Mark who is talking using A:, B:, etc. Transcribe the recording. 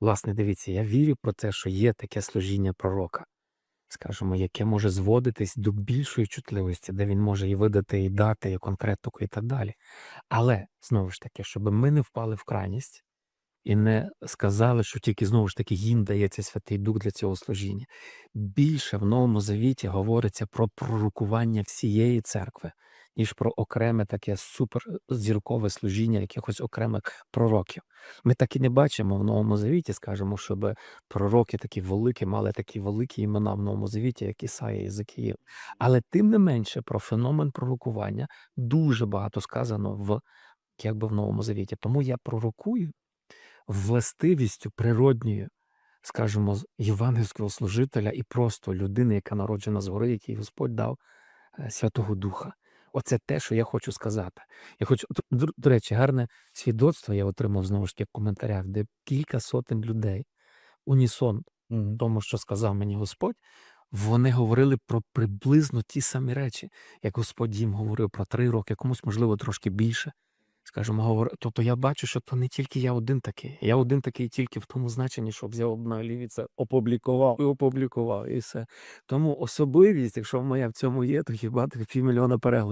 A: Власне, дивіться, я вірю про те, що є таке служіння пророка, скажімо, яке може зводитись до більшої чутливості, де він може і видати, і дати, і конкретику, і так далі. Але знову ж таки, щоб ми не впали в крайність і не сказали, що тільки знову ж таки їм дається Святий Дух для цього служіння. Більше в Новому Завіті говориться про пророкування всієї церкви, ніж про окреме таке суперзіркове служіння якихось окремих пророків. Ми так і не бачимо в Новому Завіті, скажімо, щоб пророки такі великі мали такі великі імена в Новому Завіті, як Ісая і Закиїв. Але тим не менше про феномен пророкування дуже багато сказано в якби в Новому Завіті. Тому я пророкую властивістю природньою, скажімо, євангельського служителя і просто людини, яка народжена згори, якій Господь дав е, Святого Духа. Оце те, що я хочу сказати. Я хочу, до, речі, гарне свідоцтво я отримав знову ж таки в коментарях, де кілька сотень людей унісон тому, що сказав мені Господь, вони говорили про приблизно ті самі речі, як Господь їм говорив про три роки, комусь, можливо, трошки більше. Скажімо, говор... тобто я бачу, що то не тільки я один такий. Я один такий тільки в тому значенні, що взяв на ліві це опублікував і опублікував, і все. Тому особливість, якщо моя в цьому є, то хіба півмільйона переглядів.